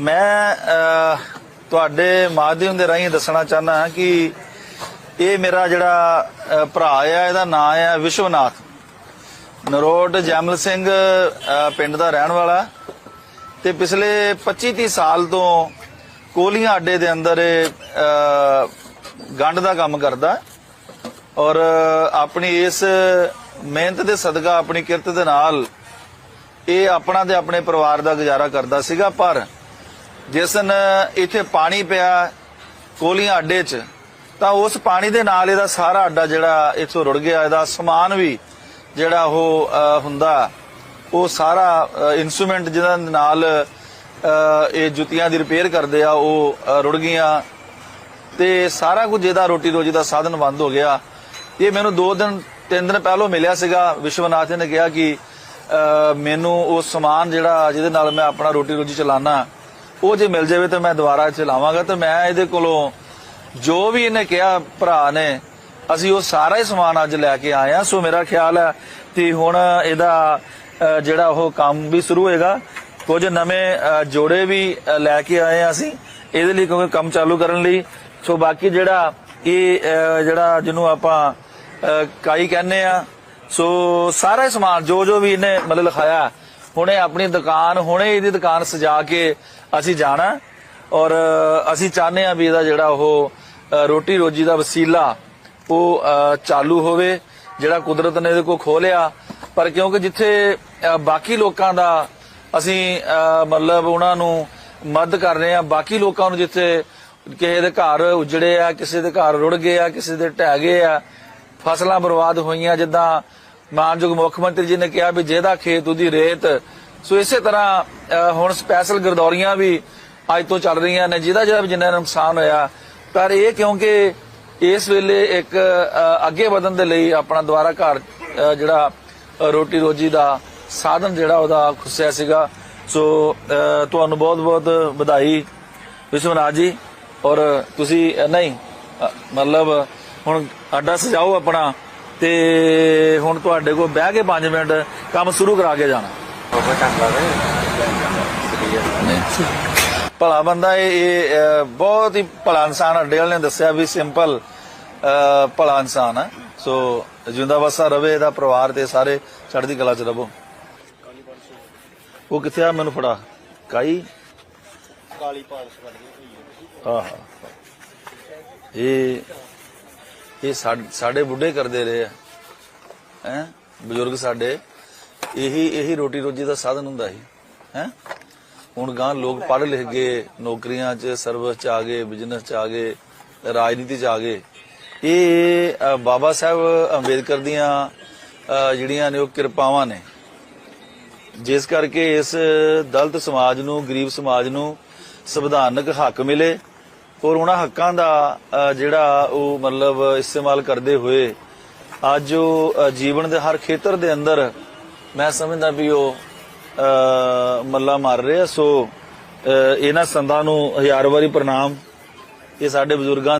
ਮੈਂ ਤੁਹਾਡੇ ਮਾਧਿਅਮ ਦੇ ਰਾਹੀਂ ਦੱਸਣਾ ਚਾਹੁੰਦਾ ਹਾਂ ਕਿ ਇਹ ਮੇਰਾ ਜਿਹੜਾ ਭਰਾ ਆ ਇਹਦਾ ਨਾਮ ਆ ਵਿਸ਼ਵਨਾਥ। ਨਰੋਟ ਜੈਮਲ ਸਿੰਘ ਪਿੰਡ ਦਾ ਰਹਿਣ ਵਾਲਾ। ਤੇ ਪਿਛਲੇ 25 30 ਸਾਲ ਤੋਂ ਕੋਲੀਆਂ ਅੱਡੇ ਦੇ ਅੰਦਰ ਇਹ, ਗੰਢ ਦਾ ਕੰਮ ਕਰਦਾ। ਔਰ ਆਪਣੀ ਇਸ ਮਿਹਨਤ ਦੇ ਸਦਕਾ ਆਪਣੀ ਕਿਰਤ ਦੇ ਨਾਲ ਇਹ ਆਪਣਾ ਤੇ ਆਪਣੇ ਪਰਿਵਾਰ ਦਾ ਗੁਜ਼ਾਰਾ ਕਰਦਾ ਸੀਗਾ ਪਰ ਜਿਸ ਦਿਨ ਇੱਥੇ ਪਾਣੀ ਪਿਆ ਕੋਲੀਆਂ ਅੱਡੇ 'ਚ, ਤਾਂ ਉਸ ਪਾਣੀ ਦੇ ਨਾਲ ਇਹਦਾ ਸਾਰਾ ਅੱਡਾ ਜਿਹੜਾ ਇੱਥੋਂ ਰੁੜ ਗਿਆ। ਇਹਦਾ ਸਮਾਨ ਵੀ ਜਿਹੜਾ ਉਹ ਹੁੰਦਾ, ਉਹ ਸਾਰਾ ਇਨਸਟਰੂਮੈਂਟ ਜਿਹਨਾਂ ਨਾਲ ਇਹ ਜੁੱਤੀਆਂ ਦੀ ਰਿਪੇਅਰ ਕਰਦੇ ਆ, ਉਹ ਰੁੜ ਗਈਆਂ। ਤੇ ਸਾਰਾ ਕੁਝ ਇਹਦਾ ਰੋਟੀ ਰੋਜੀ ਦਾ ਸਾਧਨ ਬੰਦ ਹੋ ਗਿਆ। ਇਹ ਮੈਨੂੰ 2 ਦਿਨ 3 ਦਿਨ ਪਹਿਲਾਂ ਮਿਲਿਆ ਸੀਗਾ। ਵਿਸ਼ਵਨਾਥ ਨੇ ਕਿਹਾ ਕਿ ਮੈਨੂੰ ਉਹ ਸਮਾਨ ਜਿਹੜਾ, ਜਿਹਦੇ ਨਾਲ ਮੈਂ ਆਪਣਾ ਰੋਟੀ ਰੋਜੀ ਚਲਾਨਾ ਉਹ ਜੇ ਮਿਲ ਜਾਵੇ ਤਾਂ ਮੈਂ ਦੁਬਾਰਾ ਚਲਾਵਾਂਗਾ ਤੇ ਮੈਂ ਇਹਦੇ ਕੋਲੋਂ ਜੋ ਵੀ ਇਹਨੇ ਕਿਹਾ ਭਰਾ ਨੇ ਅਸੀਂ ਉਹ ਸਾਰਾ ਹੀ ਸਮਾਨ ਅੱਜ ਲੈ ਕੇ ਆਏ ਆ ਸੋ ਮੇਰਾ ਖਿਆਲ ਹੈ ਕਿ ਹੁਣ ਇਹਦਾ ਜਿਹੜਾ ਉਹ ਕੰਮ ਵੀ ਸ਼ੁਰੂ ਹੋਏਗਾ। ਕੁਝ ਨਵੇਂ ਜੋੜੇ ਵੀ ਲੈ ਕੇ ਆਏ ਆ ਅਸੀਂ। ਇਹਦੇ ਲਈ ਕਿਉਂਕਿ ਕੰਮ ਚਾਲੂ ਕਰਨ ਲਈ। ਸੋ ਬਾਕੀ ਜਿਹੜਾ ਇਹ ਅਹ, ਜਿਹੜਾ ਜਿਹਨੂੰ ਆਪਾਂ ਅਹ, ਕਾਈ ਕਹਿੰਦੇ ਆ ਸੋ ਸਾਰਾ ਸਮਾਨ ਜੋ ਜੋ ਵੀ ਇਹਨੇ ਮਤਲਬ ਲਿਖਾਇਆ ਹੁਣੇ ਆਪਣੀ ਦੁਕਾਨ, ਹੁਣੇ ਇਹਦੀ ਦੁਕਾਨ ਸਜਾ ਕੇ ਅਸੀਂ ਜਾਣਾ। ਔਰ ਅਸੀਂ ਚਾਹੁੰਦੇ ਆ ਵੀ ਇਹਦਾ ਜਿਹੜਾ ਉਹ ਰੋਟੀ ਰੋਜੀ ਦਾ ਵਸੀਲਾ ਉਹ ਚਾਲੂ ਹੋਵੇ, ਜਿਹੜਾ ਕੁਦਰਤ ਨੇ ਇਹਦੇ ਕੋ ਖੋਲਿਆ। ਪਰ ਕਿਉਂਕਿ ਜਿੱਥੇ ਬਾਕੀ ਲੋਕਾਂ ਦਾ ਅਸੀਂ ਮਤਲਬ ਉਹਨਾਂ ਨੂੰ ਮਦਦ ਕਰ ਰਹੇ ਆ ਬਾਕੀ ਲੋਕਾਂ ਨੂੰ ਜਿੱਥੇ ਕਿਸੇ ਦੇ ਘਰ ਉਜੜੇ ਆ, ਕਿਸੇ ਦੇ ਘਰ ਰੁੜ ਗਏ ਆ, ਕਿਸੇ ਦੇ ਢਹਿ ਗਏ ਆ, ਫਸਲਾਂ ਬਰਬਾਦ ਹੋਈਆਂ, ਜਿੱਦਾਂ ਮਾਨਯੋਗ ਮੁੱਖ ਮੰਤਰੀ ਜੀ ਨੇ ਕਿਹਾ ਵੀ ਜਿਹਦਾ ਖੇਤ ਉਹਦੀ ਰੇਤ, ਸੋ ਇਸੇ ਤਰ੍ਹਾਂ ਹੁਣ ਸਪੈਸ਼ਲ ਗਰਦੌਰੀਆਂ ਵੀ ਅੱਜ ਤੋਂ ਚੱਲ ਰਹੀਆਂ ਨੇ, ਜਿਹਦਾ ਜਿਹੜਾ ਜਿੰਨਾ ਨੁਕਸਾਨ ਹੋਇਆ। ਪਰ ਇਹ ਕਿਉਂਕਿ ਇਸ ਵੇਲੇ ਇੱਕ ਅੱਗੇ ਵਧਣ ਦੇ ਲਈ ਆਪਣਾ ਦੁਆਰਾ ਘਰ ਜਿਹੜਾ ਰੋਟੀ ਰੋਜੀ ਦਾ ਸਾਧਨ ਜਿਹੜਾ ਉਹਦਾ ਖੁੱਸਿਆ ਸੀਗਾ। ਸੋ ਤੁਹਾਨੂੰ ਬਹੁਤ ਬਹੁਤ ਵਧਾਈ। ਵਿਸ਼ਵਨਾਥ ਜੀ, ਔਰ ਤੁਸੀਂ ਨਹੀਂ ਮਤਲਬ ਹੁਣ ਅੱਡਾ ਸਜਾਓ ਆਪਣਾ। ਤੇ ਹੁਣ ਤੁਹਾਡੇ ਕੋਲ ਬਹਿ ਕੇ 5 ਮਿੰਟ ਕੰਮ ਸ਼ੁਰੂ ਕਰਾ ਕੇ ਜਾਣਾ। ਭਲਾ ਬੰਦਾ ਇਹ ਬਹੁਤ ਹੀ ਭਲਾ ਇਨਸਾਨ ਅੱਡੇ ਵਾਲੇ ਨੇ ਦੱਸਿਆ ਵੀ ਸਿੰਪਲ ਭਲਾ ਇਨਸਾਨ ਹੈ ਸੋ ਜਿੰਦਾ ਵਸਾ ਰਵੇ ਇਹਦਾ ਪਰਿਵਾਰ ਤੇ ਸਾਰੇ ਚੜ੍ਹਦੀ ਕਲਾ ਚ ਰਵੋ। ਉਹ ਕਿੱਥੇ ਆ? ਮੈਨੂੰ ਫੜਾ। ਕਾਈ? ਕਾਲੀ ਪਾਲਸ ਬਣ ਗਈ ਆਹ। ਇਹ ਇਹ ਸਾਡ- ਸਾਡੇ ਬੁੱਢੇ ਕਰਦੇ ਰਹੇ ਆ। ਹੈ? ਬਜ਼ੁਰਗ ਸਾਡੇ, ਇਹੀ ਇਹੀ ਰੋਟੀ ਰੋਜੀ ਦਾ ਸਾਧਨ ਹੁੰਦਾ ਸੀ। ਹੈ? ਹੁਣ ਗਾਂ ਲੋਕ ਪੜ੍ਹ ਲਿਖ ਗਏ ਨੌਕਰੀਆਂ 'ਚ, ਸਰਵਿਸ 'ਚ ਆ ਗਏ ਬਿਜ਼ਨਸ 'ਚ ਆ ਗਏ, ਰਾਜਨੀਤੀ 'ਚ ਆ ਗਏ। ਇਹ ਬਾਬਾ ਸਾਹਿਬ ਅੰਬੇਦਕਰ ਦੀਆਂ ਜਿਹੜੀਆਂ ਨੇ ਉਹ ਕਿਰਪਾਵਾਂ ਨੇ। ਜਿਸ ਕਰਕੇ ਇਸ ਦਲਤ ਸਮਾਜ ਨੂੰ, ਗਰੀਬ ਸਮਾਜ ਨੂੰ ਸੰਵਿਧਾਨਕ ਹੱਕ ਮਿਲੇ। ਔਰ ਉਹਨਾਂ ਹੱਕਾਂ ਦਾ ਜਿਹੜਾ ਉਹ ਮਤਲਬ ਇਸਤੇਮਾਲ ਕਰਦੇ ਹੋਏ ਅੱਜ ਉਹ ਜੀਵਨ ਦੇ ਹਰ ਖੇਤਰ ਦੇ ਅੰਦਰ ਮੈਂ ਸਮਝਦਾ ਵੀ ਉਹ ਅ, ਮੱਲਾ ਮਾਰ ਰਹੇ। ਆ ਸੋ ਇਹਨਾਂ ਸੰਦਾਂ ਨੂੰ ਹਜ਼ਾਰ ਵਾਰੀ ਪ੍ਰਣਾਮ। ਇਹ ਸਾਡੇ ਬਜ਼ੁਰਗਾਂ